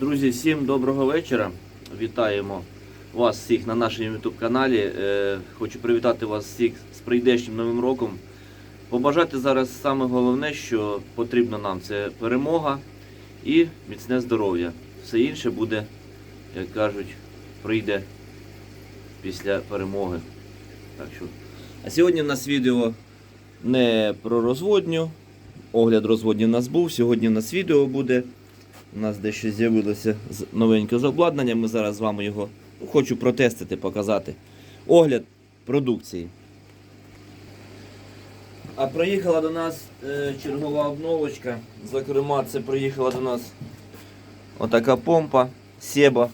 Друзі, всім доброго вечора. Вітаємо вас всіх на нашому YouTube каналі. Е, Хочу привітати вас всіх з прийдешнім новим роком. Побажати зараз саме головне, що потрібно нам це перемога і міцне здоров'я. Все інше буде, як кажуть, прийде після перемоги. Так що. А сьогодні в нас відео не про розводню. Огляд розводні у нас був. Сьогодні у нас відео буде. У нас дещо з'явилося новеньке з обладнанням. Ми зараз з вами його ну, хочу протестити, показати. Огляд продукції. А приїхала до нас е, чергова обновочка. Зокрема, це приїхала до нас отака помпа Себа.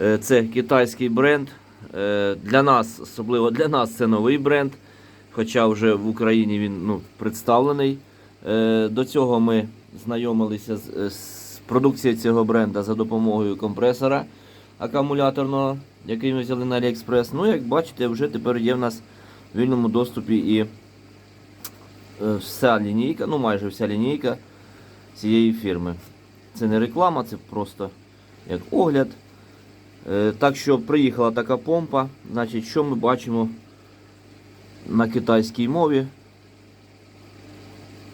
Е, це китайський бренд. Е, для нас, особливо для нас, це новий бренд. Хоча вже в Україні він ну, представлений. До цього ми знайомилися з, з продукцією цього бренда за допомогою компресора акумуляторного, який ми взяли на AliExpress. Ну, як бачите, вже тепер є в нас в вільному доступі і е, вся лінійка, ну майже вся лінійка цієї фірми. Це не реклама, це просто як огляд. Е, Так що приїхала така помпа. Значить, що ми бачимо на китайській мові?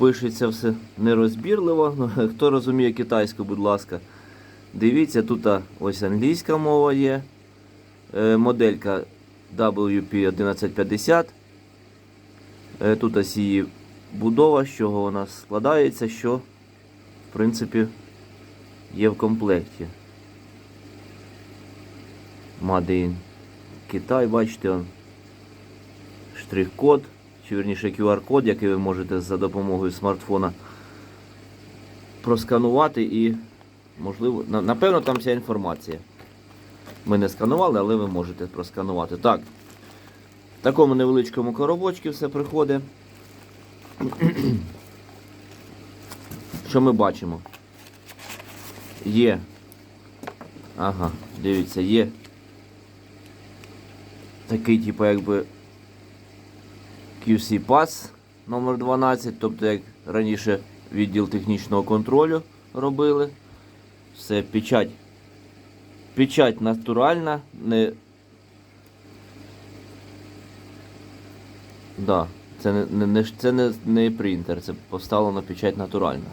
Пишеться все нерозбірливо. Ну, Хто розуміє китайську, будь ласка, дивіться, тут ось англійська мова є. Е, Моделька WP1150. Е, Тут ось її будова, з чого вона складається, що в принципі є в комплекті. In Китай, бачите, штрих-код, вірніше QR-код, який ви можете за допомогою смартфона просканувати і, можливо, напевно, там вся інформація. Ми не сканували, але ви можете просканувати. Так, в такому невеличкому коробочку все приходить. Що ми бачимо? Є. Ага, дивіться, є такий, типу, якби QC Pass номер 12, тобто як раніше відділ технічного контролю робили. Все, печать. Печать натуральна, не. Да, це не, не, це не, не принтер, це поставлена печать натуральна.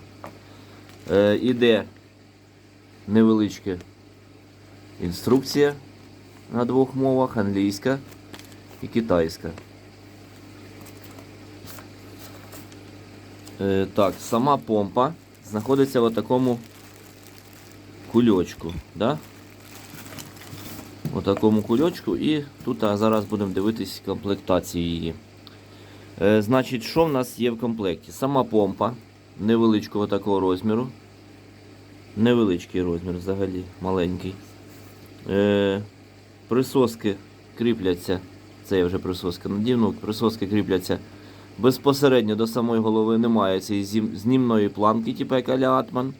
Е, іде невеличка інструкція на двох мовах англійська і китайська. Так, сама помпа знаходиться в такому кульочку. Да? В такому кульочку і тут зараз будемо дивитись комплектацію її. Е, значить, що в нас є в комплекті? Сама помпа невеличкого такого розміру. Невеличкий розмір взагалі, маленький. Е, присоски кріпляться. Це я вже присоска надівну. Присоски кріпляться безпосередньо до самої голови. Немає цієї знімної планки, типу як Аля Атман.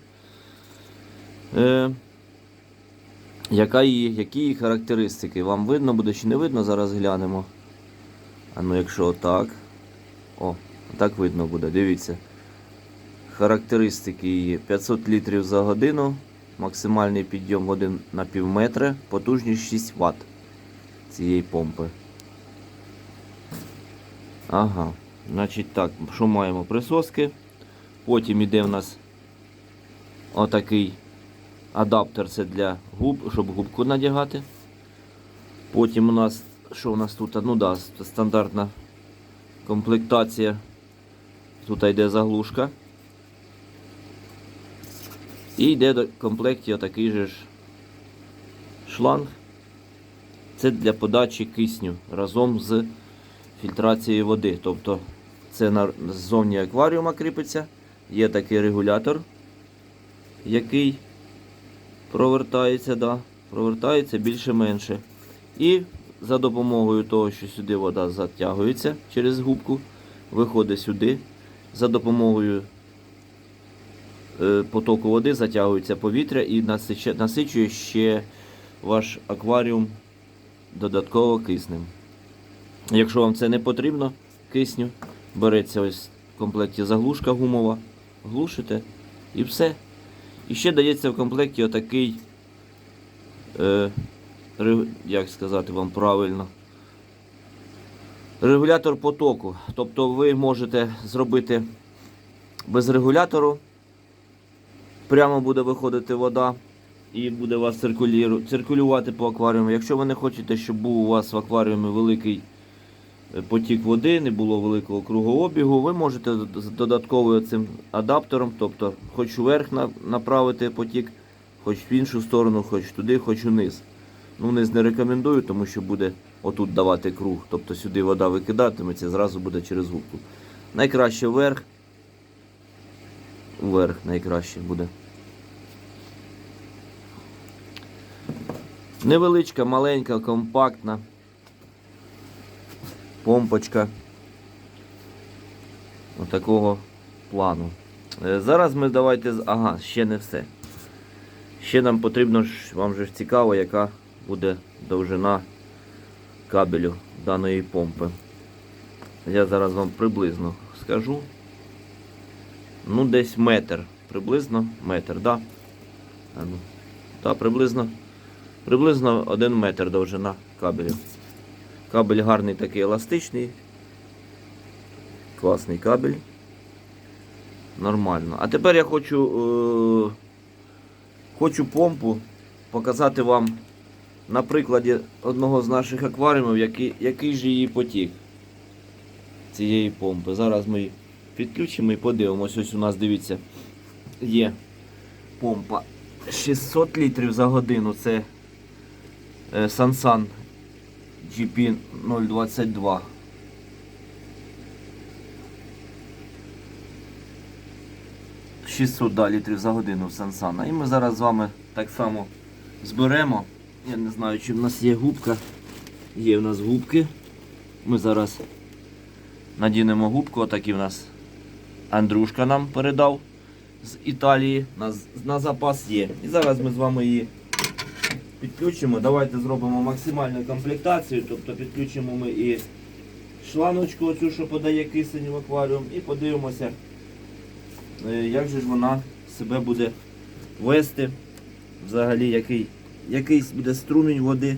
Е, яка її, які її характеристики? Вам видно буде чи не видно? Зараз глянемо. А ну якщо отак. О, так видно буде, дивіться. Характеристики її 500 літрів за годину, максимальний підйом води на пів метра, потужність 6 Вт цієї помпи. Ага, значить так, що маємо? Присоски. Потім іде в нас отакий адаптер, це для губ, щоб губку надягати. Потім у нас, що у нас тут? Ну да, стандартна комплектація. Тут йде заглушка. І йде до комплекті отакий же ж шланг. Це для подачі кисню разом з фільтрацією води. Тобто це на ззовні акваріума кріпиться. Є такий регулятор, який провертається, да, провертається більше-менше. І за допомогою того, що сюди вода затягується через губку, виходить сюди. За допомогою е, потоку води затягується повітря і насичує ще ваш акваріум додатково киснем. Якщо вам це не потрібно, кисню, береться ось в комплекті заглушка гумова, глушите і все. І ще дається в комплекті отакий, е, як сказати вам правильно, регулятор потоку. Тобто ви можете зробити без регулятору, прямо буде виходити вода і буде вас циркулювати по акваріуму. Якщо ви не хочете, щоб був у вас в акваріумі великий потік води, не було великого кругообігу, ви можете з додатковим цим адаптером, тобто хоч вверх направити потік, хоч в іншу сторону, хоч туди, хоч униз. Ну, вниз не рекомендую, тому що буде отут давати круг. Тобто сюди вода викидатиметься, зразу буде через губку. Найкраще вверх. Вверх найкраще буде. Невеличка, маленька, компактна. Помпочка. Отакого плану. Е, Зараз ми давайте. Ага, ще не все. Ще нам потрібно, вам же цікаво, яка буде довжина кабелю даної помпи. Я зараз вам приблизно скажу. Ну, десь метр. Приблизно метр, да? Ну. Та, приблизно, приблизно один метр довжина кабелю. Кабель гарний такий еластичний. Класний кабель. Нормально. А тепер я хочу, е, хочу помпу показати вам на прикладі одного з наших акваріумів, який, який же її потік цієї помпи. Зараз ми підключимо і подивимось. Ось у нас, дивіться, є помпа 600 літрів за годину. Це е, Sansan GP 022. – 600 да, літрів за годину в Сансана. І ми зараз з вами так само зберемо. Я не знаю, чи в нас є губка. Є в нас губки. Ми зараз надінемо губку, отакий в нас Андрушка нам передав з Італії. На, на запас є. І зараз ми з вами її підключимо. Давайте зробимо максимальну комплектацію. Тобто підключимо ми і шланочку, оцю, що подає кисень в акваріум, і подивимося, е, як же ж вона себе буде вести. Взагалі, який, якийсь буде струмінь води.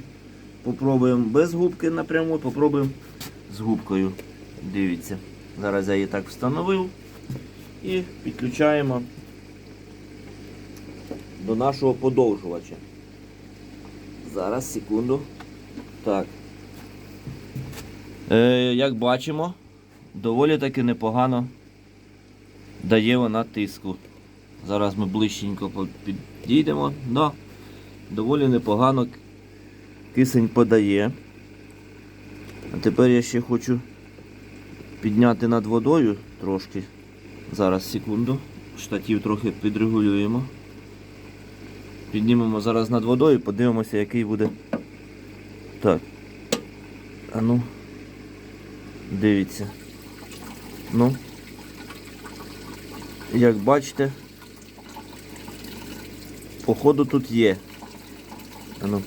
Попробуємо без губки напряму, попробуємо з губкою. Дивіться. Зараз я її так встановив і підключаємо до нашого подовжувача. Зараз, секунду. Так. Е, як бачимо, доволі таки непогано дає вона тиску. Зараз ми ближченько підійдемо. Да. Доволі непогано кисень подає. А тепер я ще хочу підняти над водою трошки. Зараз, секунду. Штатів трохи підрегулюємо. Піднімемо зараз над водою, подивимося, який буде. Так. А ну. Дивіться. Ну. Як бачите, походу тут є. А ну.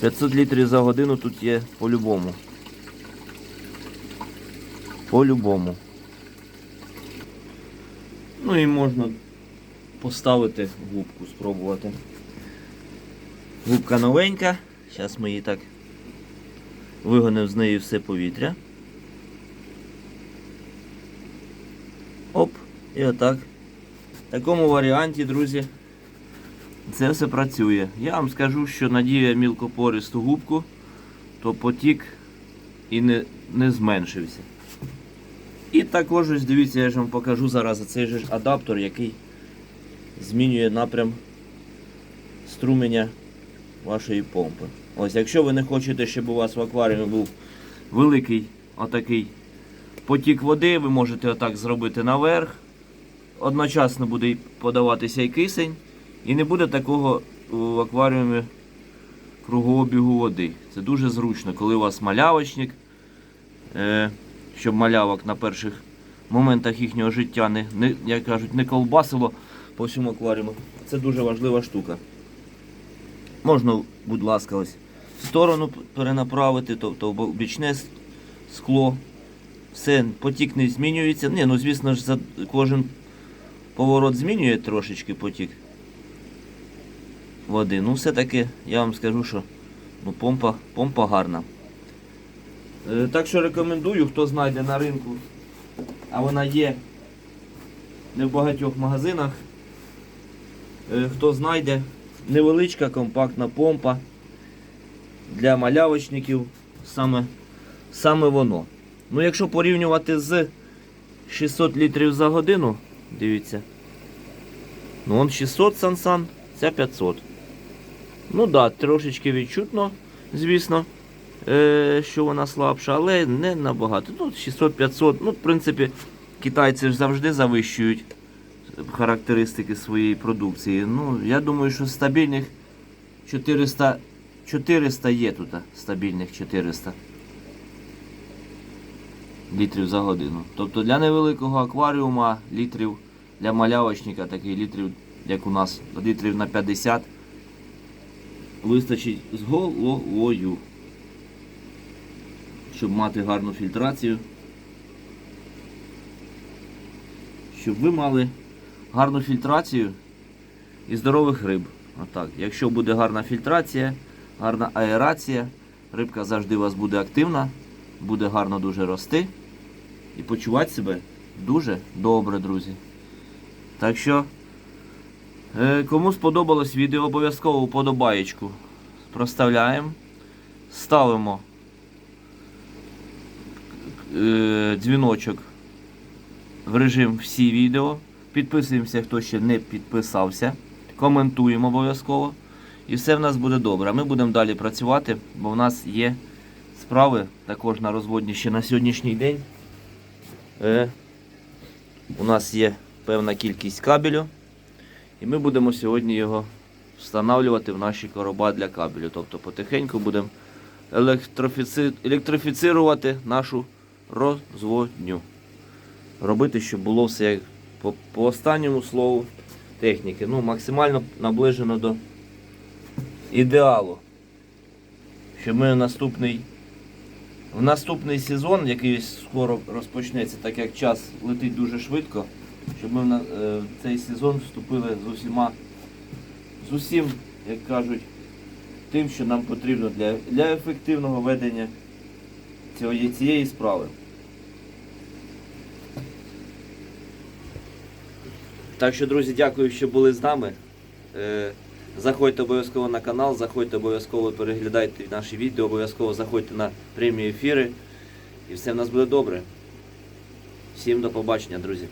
500 літрів за годину тут є по-любому. По-любому. Ну і можна поставити губку, спробувати. Губка новенька. Зараз ми її так вигонимо з неї все повітря. Оп, і отак. В такому варіанті, друзі, це все працює. Я вам скажу, що надію мілкопористу губку, то потік і не, не зменшився. І також ось дивіться, я ж вам покажу зараз цей же адаптер, який змінює напрям струменя вашої помпи. Ось, якщо ви не хочете, щоб у вас в акваріумі був великий отакий потік води, ви можете отак зробити наверх. Одночасно буде подаватися і кисень, і не буде такого в акваріумі кругообігу води. Це дуже зручно, коли у вас малявочник, е, щоб малявок на перших моментах їхнього життя не, не, як кажуть, не колбасило по всьому акваріуму. Це дуже важлива штука. Можна, будь ласка, ось в сторону перенаправити, тобто в бічне скло. Все, потік не змінюється. Ні, ну звісно ж, за кожен поворот змінює трошечки потік. води. Ну, все-таки я вам скажу, що ну, помпа, помпа гарна. Е, Так що рекомендую, хто знайде на ринку, а вона є не в багатьох магазинах. Е, Хто знайде невеличка компактна помпа для малявочників, саме, саме воно. Ну, якщо порівнювати з 600 літрів за годину, дивіться. Ну, он 600 сансан, це 500. Ну да, трошечки відчутно, звісно, е, що вона слабша, але не набагато. Ну, 600-500. Ну, в принципі, китайці завжди завищують характеристики своєї продукції. Ну, я думаю, що стабільних 400, 400 є тут. Стабільних 400 літрів за годину. Тобто для невеликого акваріума літрів для малявочника таких літрів, як у нас, літрів на 50 вистачить з головою, щоб мати гарну фільтрацію. Щоб ви мали гарну фільтрацію і здорових риб. Отак. Якщо буде гарна фільтрація, гарна аерація, рибка завжди у вас буде активна, буде гарно дуже рости і почувати себе дуже добре, друзі. Так що, е, кому сподобалось відео, обов'язково вподобаєчку проставляємо, ставимо е, дзвіночок в режим всі відео. Підписуємося, хто ще не підписався. Коментуємо обов'язково. І все в нас буде добре. Ми будемо далі працювати, бо в нас є справи також на розводні ще на сьогоднішній день. Е, у нас є певна кількість кабелю. І ми будемо сьогодні його встановлювати в наші короба для кабелю. Тобто потихеньку будемо електрофіци... електрифіцирувати нашу розводню. Робити, щоб було все як по, по останньому слову техніки. Ну, максимально наближено до ідеалу. Щоб ми в наступний, в наступний сезон, який скоро розпочнеться, так як час летить дуже швидко, щоб ми в, е, в цей сезон вступили з усіма, з усім, як кажуть, тим, що нам потрібно для, для ефективного ведення цієї, цієї справи. Так що, друзі, дякую, що були з нами. Е, Заходьте обов'язково на канал, заходьте обов'язково переглядайте наші відео, обов'язково заходьте на прямі ефіри. І все в нас буде добре. Всім до побачення, друзі.